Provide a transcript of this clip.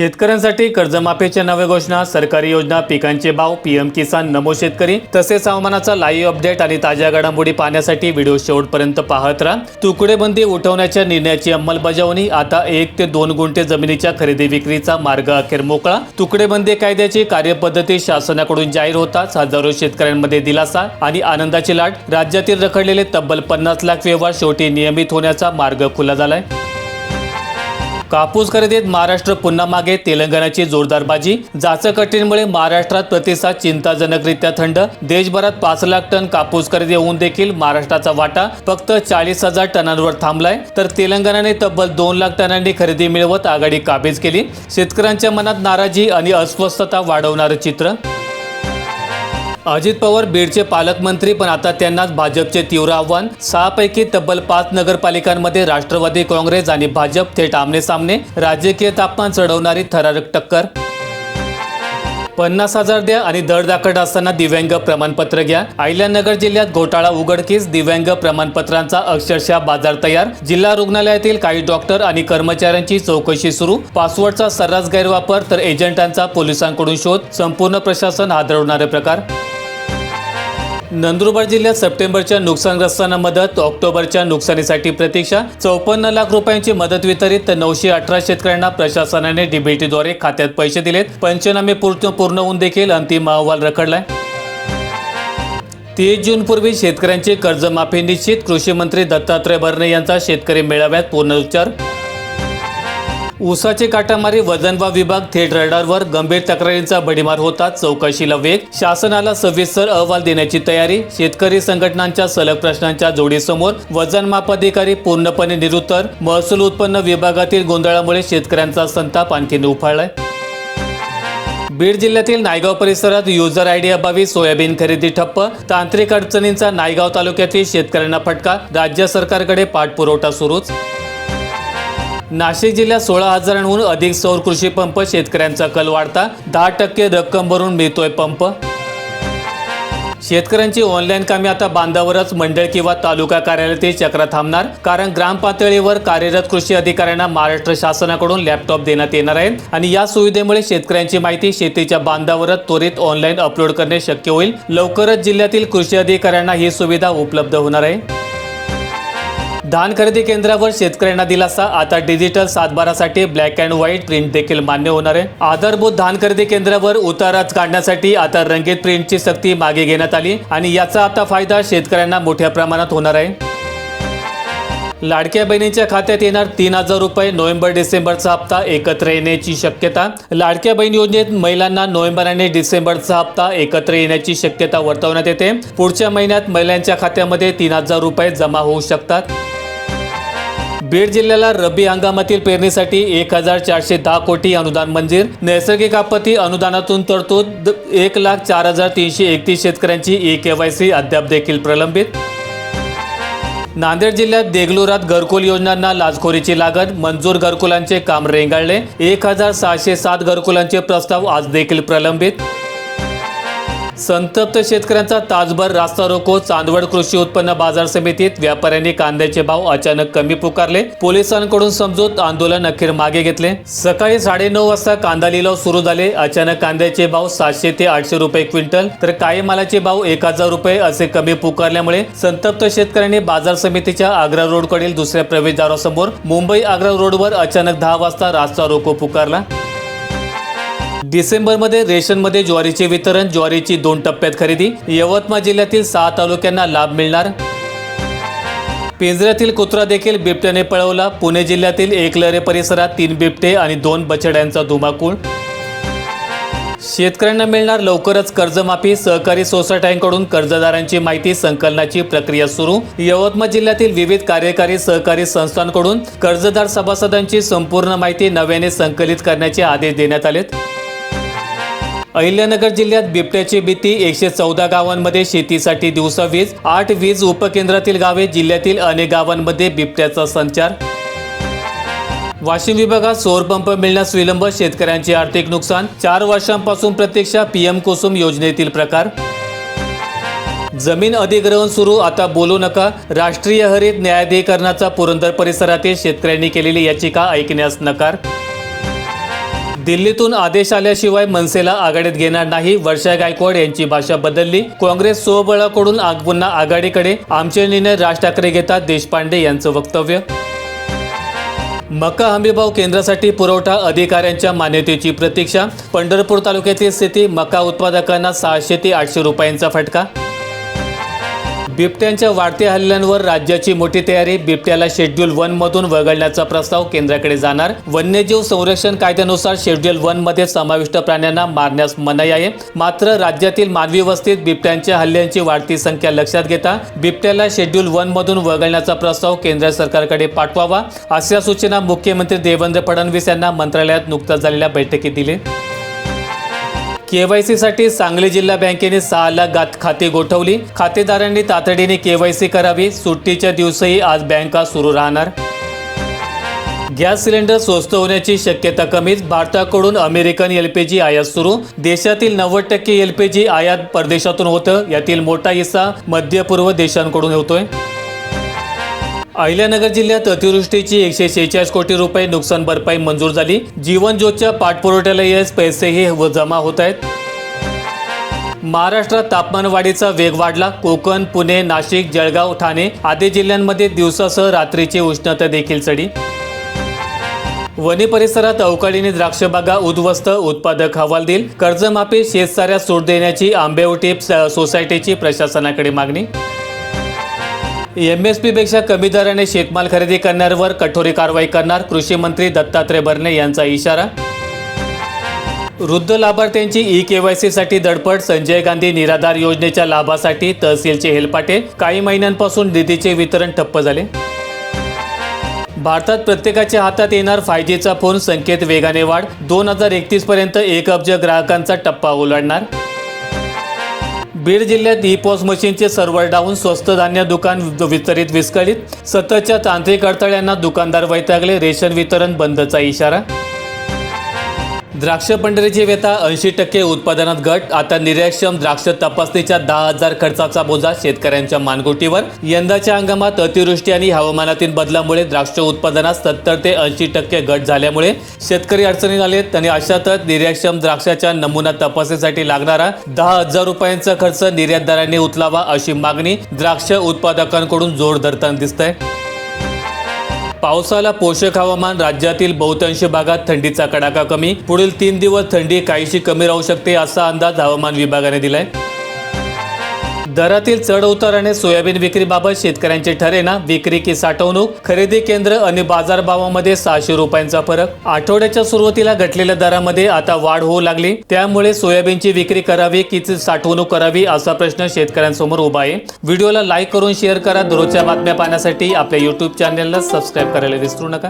शेतकऱ्यांसाठी कर्जमाफीच्या नव्या घोषणा सरकारी योजना पिकांचे भाव पीएम किसान नमो शेतकरी तसेच हवामानाचा लाईव्ह अपडेट आणि ताज्या घडामोडी पाहण्यासाठी व्हिडिओ शेवटपर्यंत पाहत राहा. तुकडेबंदी उठवण्याच्या निर्णयाची अंमलबजावणी आता एक ते दोन गुंठे जमिनीच्या खरेदी विक्रीचा मार्ग अखेर मोकळा. तुकडेबंदी कायद्याची कार्यपद्धती शासनाकडून जाहीर होताच हजारो शेतकऱ्यांमध्ये दिलासा आणि आनंदाची लाट. राज्यातील रखडलेले तब्बल पन्नास लाख व्यवहार शेवटी नियमित होण्याचा मार्ग खुला झालाय. कापूस खरेदीत महाराष्ट्र पुन्हा मागे तेलंगणाची जोरदार बाजी जाचं कठीणमुळे महाराष्ट्रात प्रतिसाद चिंताजनकरित्या थंड. देशभरात पाच लाख टन कापूस खरेदी होऊन देखील महाराष्ट्राचा वाटा फक्त चाळीस हजार टनांवर थांबलाय. तर तेलंगणाने तब्बल दोन लाख टनांनी खरेदी मिळवत आघाडी काबीज केली. शेतकऱ्यांच्या मनात नाराजी आणि अस्वस्थता वाढवणारं चित्र. अजित पवार बीडचे पालकमंत्री पण आता त्यांनाच भाजपचे तीव्र आव्हान. सहापैकी तब्बल पाच नगरपालिकांमध्ये राष्ट्रवादी काँग्रेस आणि भाजप थेट आमने सामने राजकीय तापमान चढवणारी थरारक टक्कर. पन्नास हजार द्या आणि दर दाखल असताना दिव्यांग प्रमाणपत्र घ्या. अहिल्यानगर जिल्ह्यात घोटाळा उघडकीस दिव्यांग प्रमाणपत्रांचा अक्षरशः बाजार तयार. जिल्हा रुग्णालयातील काही डॉक्टर आणि कर्मचाऱ्यांची चौकशी सुरू. पासवर्डचा सर्रास गैरवापर तर एजंटांचा पोलिसांकडून शोध. संपूर्ण प्रशासन हादरवणारे प्रकार. नंदुरबार जिल्ह्यात सप्टेंबरच्या नुकसानग्रस्तांना मदत ऑक्टोबरच्या नुकसानीसाठी प्रतीक्षा चौपन्न लाख रुपयांची मदत वितरित तर नऊशे अठरा शेतकऱ्यांना प्रशासनाने डीबीटीद्वारे खात्यात पैसे दिलेत. पंचनामे पूर्ण पूर्ण होऊन देखील अंतिम अहवाल रखडलाय. तीस जूनपूर्वी शेतकऱ्यांची कर्जमाफी निश्चित कृषी मंत्री दत्तात्रय भरणे यांचा शेतकरी मेळाव्यात पुनरुच्चार ऊसाची काटामारी वजनवा विभाग थेट रडारवर गंभीर तक्रारींचा बडीमार होतात चौकशीला वेग. शासनाला सविस्तर अहवाल देण्याची तयारी शेतकरी संघटनांच्या सलग प्रश्नांच्या जोडीसमोर वजन माप अधिकारी पूर्णपणे निरुत्तर महसूल उत्पन्न विभागातील गोंधळामुळे शेतकऱ्यांचा संताप आणखी उफाळलाय. बीड जिल्ह्यातील नायगाव परिसरात युजर आयडी अभावी सोयाबीन खरेदी ठप्प. तांत्रिक अडचणींचा नायगाव तालुक्यातील शेतकऱ्यांना फटका राज्य सरकारकडे पाठपुरवठा सुरूच. नाशिक जिल्ह्यात सोळा हजारांहून अधिक सौर कृषी पंप शेतकऱ्यांचा कल वाढता. दहा टक्के रक्कम भरून मिळतोय पंप. शेतकऱ्यांची ऑनलाईन कामे आता बांधावरच मंडळ किंवा तालुका कार्यालयातील चक्र थांबणार. कारण ग्राम पातळीवर कार्यरत कृषी अधिकाऱ्यांना महाराष्ट्र शासनाकडून लॅपटॉप देण्यात येणार आहे आणि या सुविधेमुळे शेतकऱ्यांची माहिती शेतीच्या बांधावरच त्वरित ऑनलाईन अपलोड करणे शक्य होईल. लवकरच जिल्ह्यातील कृषी अधिकाऱ्यांना ही सुविधा उपलब्ध होणार आहे. धान खरेदी केंद्रावर शेतकऱ्यांना दिलासा. आता डिजिटल सातबारासाठी ब्लॅक अँड व्हाईट प्रिंट देखील मान्य होणार आहे. आधारभूत धान खरेदी केंद्रावर उताराच काढण्यासाठी आता रंगीत प्रिंटची सक्ती मागे घेण्यात आली आणि याचा आता फायदा शेतकऱ्यांना मोठ्या प्रमाणात होणार आहे. लाडक्या बहिणींच्या खात्यात येणार तीन हजार रुपये नोव्हेंबर डिसेंबरचा हप्ता एकत्र येण्याची शक्यता. लाडक्या बहीण योजनेत महिलांना नोव्हेंबर आणि डिसेंबरचा हप्ता एकत्र येण्याची शक्यता वर्तवण्यात येते. पुढच्या महिन्यात महिलांच्या खात्यामध्ये तीन हजार रुपये जमा होऊ शकतात. बीड जिल्ह्याला रब्बी हंगामातील पेरणीसाठी एक हजार चारशे दहा कोटी अनुदान मंजूर. नैसर्गिक आपत्ती अनुदानातून तरतूद एक लाख चार हजार तीनशे एकतीस शेतकऱ्यांची ई के वाय सी अद्याप देखील प्रलंबित. नांदेड जिल्ह्यात देगलुरात घरकुल योजनांना लाचखोरीची लागत मंजूर घरकुलांचे काम रेंगाळले. एक हजार सहाशे सात घरकुलांचे प्रस्ताव आज देखील प्रलंबित. संतप्त शेतकऱ्यांचा तासभर रास्ता रोको चांदवड कृषी उत्पन्न बाजार समितीत व्यापाऱ्यांनी कांद्याचे भाव अचानक कमी पुकारले. पोलिसांकडून समजूत आंदोलन अखेर मागे घेतले. सकाळी साडेनऊ वाजता कांदा लिलाव सुरू झाले. अचानक कांद्याचे भाव सातशे ते आठशे रुपये क्विंटल तर काही मालाचे भाव एक हजार रुपये असे कमी पुकारल्यामुळे संतप्त शेतकऱ्यांनी बाजार समितीच्या आग्रा रोडकडील दुसऱ्या प्रवेशद्वारासमोर मुंबई आग्रा रोडवर अचानक दहा वाजता रास्ता रोको पुकारला. डिसेंबरमध्ये रेशनमध्ये ज्वारीचे वितरण ज्वारीची दोन टप्प्यात खरेदी. यवतमाळ जिल्ह्यातील सहा तालुक्यांना लाभ मिळणार. पिंजऱ्यातील कुत्रा देखील बिबट्याने पळवला. पुणे जिल्ह्यातील एकलरे परिसरात तीन बिबटे आणि दोन बछड्यांचा धुमाकूळ. शेतकऱ्यांना मिळणार लवकरच कर्जमाफी. सहकारी सोसायट्यांकडून कर्जदारांची माहिती संकलनाची प्रक्रिया सुरू. यवतमाळ जिल्ह्यातील विविध कार्यकारी सहकारी संस्थांकडून कर्जदार सभासदांची संपूर्ण माहिती नव्याने संकलित करण्याचे आदेश देण्यात आलेत. अहिल्यानगर जिल्ह्यात बिबट्याची भीती एकशे चौदा गावांमध्ये शेतीसाठी दिवसा वीज आठ वीज उपकेंद्रातील गावे जिल्ह्यातील अनेक गावांमध्ये बिबट्याचा संचार. वाशिम विभागात सौर पंप मिळण्यास विलंब शेतकऱ्यांचे आर्थिक नुकसान चार वर्षांपासून प्रत्यक्षा पीएम कुसुम योजनेतील प्रकार. जमीन अधिग्रहण सुरू आता बोलू नका राष्ट्रीय हरित न्यायाधिकरणाचा पुरंदर परिसरातील शेतकऱ्यांनी केलेली याचिका ऐकण्यास नकार. दिल्लीतून आदेश आल्याशिवाय मनसेला आघाडीत घेणार नाही. वर्षा गायकवाड यांची भाषा बदलली. काँग्रेस स्वबळाकडून आग पुन्हा आघाडीकडे. आमचे निर्णय राज ठाकरे घेतात देशपांडे यांचं वक्तव्य. मका हमीभाव केंद्रासाठी पुरवठा अधिकाऱ्यांच्या मान्यतेची प्रतीक्षा. पंढरपूर तालुक्यातील स्थिती मका उत्पादकांना सहाशे ते आठशे रुपयांचा फटका. बिबट्यांच्या वाढत्या हल्ल्यांवर राज्याची मोठी तयारी बिबट्याला शेड्यूल वन मधून वगळण्याचा प्रस्ताव केंद्राकडे जाणार. वन्यजीव संरक्षण कायद्यानुसार शेड्यूल वनमध्ये समाविष्ट प्राण्यांना मारण्यास मनाई आहे. मात्र राज्यातील मानवी वस्तीत बिबट्यांच्या हल्ल्यांची वाढती संख्या लक्षात घेता बिबट्याला शेड्यूल वन मधून वगळण्याचा प्रस्ताव केंद्र सरकारकडे पाठवावा अशा सूचना मुख्यमंत्री देवेंद्र फडणवीस यांना मंत्रालयात नुकत्याच झालेल्या बैठकीत दिली. केवायसी साठी सांगली जिल्हा बँकेने सहा लाख गात खाती गोठवली. खातेदारांनी तातडीने केवायसी करावी. सुट्टीच्या दिवसही आज बँका सुरू राहणार. गॅस सिलेंडर स्वस्त होण्याची शक्यता कमीच. भारताकडून अमेरिकन एलपीजी आयात सुरू. देशातील नव्वद टक्के एलपीजी आयात परदेशातून होतं. यातील मोठा हिस्सा मध्य पूर्व देशांकडून होतोय. अहिल्यानगर जिल्ह्यात अतिवृष्टीची एकशे शेहेचाळीस कोटी रुपये नुकसान भरपाई मंजूर झाली. जीवन ज्योतच्या पाठपुरवठ्याला येस पैसेही व जमा होत आहेत. महाराष्ट्रात तापमानवाढीचा वेग वाढला. कोकण पुणे नाशिक जळगाव ठाणे आदी जिल्ह्यांमध्ये दिवसासह रात्रीची उष्णता देखील चढी. वनी परिसरात अवकाळीने द्राक्षबागा उद्ध्वस्त उत्पादक हवालदिल कर्जमाफी शेतसाऱ्या सूट देण्याची आंबेवटी सोसायटीची प्रशासनाकडे मागणी. एम एसपेक्षा कमी दराने शेतमाल खरेदी करणाऱ्यावर कठोरी कारवाई करणार कृषी मंत्री दत्तात्रय भरणे यांचा इशारा. वृद्ध लाभार्थ्यांची ई केवायसी साठी दडपड संजय गांधी निराधार योजनेच्या लाभासाठी तहसीलचे हेलपाटे काही महिन्यांपासून निधीचे वितरण ठप्प झाले. भारतात प्रत्येकाच्या हातात येणार फाय जीचा फोन संकेत वेगाने वाढ दोन हजार एकतीस पर्यंत एक अब्ज ग्राहकांचा टप्पा ओलांडणार. बीड जिल्ह्यात ई पॉस मशीनचे सर्व्हर डाऊन स्वस्त धान्य दुकान वितरित विस्कळीत. सततच्या तांत्रिक अडथळ्यांना दुकानदार वैतागले रेशन वितरण बंदचा इशारा. द्राक्ष पंढरीची व्यथा ऐंशी टक्के उत्पादनात घट. आता निर्यातक्षम द्राक्ष तपासणीच्या दहा हजार खर्चाचा बोजा शेतकऱ्यांच्या मानगुटीवर. यंदाच्या हंगामात अतिवृष्टी आणि हवामानातील बदलामुळे द्राक्ष उत्पादनात सत्तर ते ऐंशी टक्के घट झाल्यामुळे शेतकरी अडचणीत आलेत आणि अशातच निर्यातक्षम द्राक्षाच्या नमुना तपासणीसाठी लागणारा दहा हजार रुपयांचा खर्च निर्यातदारांनी उचलावा अशी मागणी द्राक्ष उत्पादकांकडून जोर धरताना दिसत आहे पावसाला पोषक हवामान राज्यातील बहुतांश भागात थंडीचा कडाका कमी. पुढील तीन दिवस थंडी काहीशी कमी राहू शकते असा अंदाज हवामान विभागाने दिलाय. दरातील चढउताराने सोयाबीन विक्रीबाबत शेतकऱ्यांचे ठरेना विक्री की साठवणूक खरेदी केंद्र आणि बाजारभावामध्ये सहाशे रुपयांचा फरक. आठवड्याच्या सुरुवातीला घटलेल्या दरामध्ये आता वाढ होऊ लागली. त्यामुळे सोयाबीनची विक्री करावी की साठवणूक करावी असा प्रश्न शेतकऱ्यांसमोर उभा आहे. व्हिडिओला लाईक करून शेअर करा. दररोजच्या बातम्या पाहण्यासाठी आपल्या युट्यूब चॅनलला सबस्क्राईब करायला विसरू नका.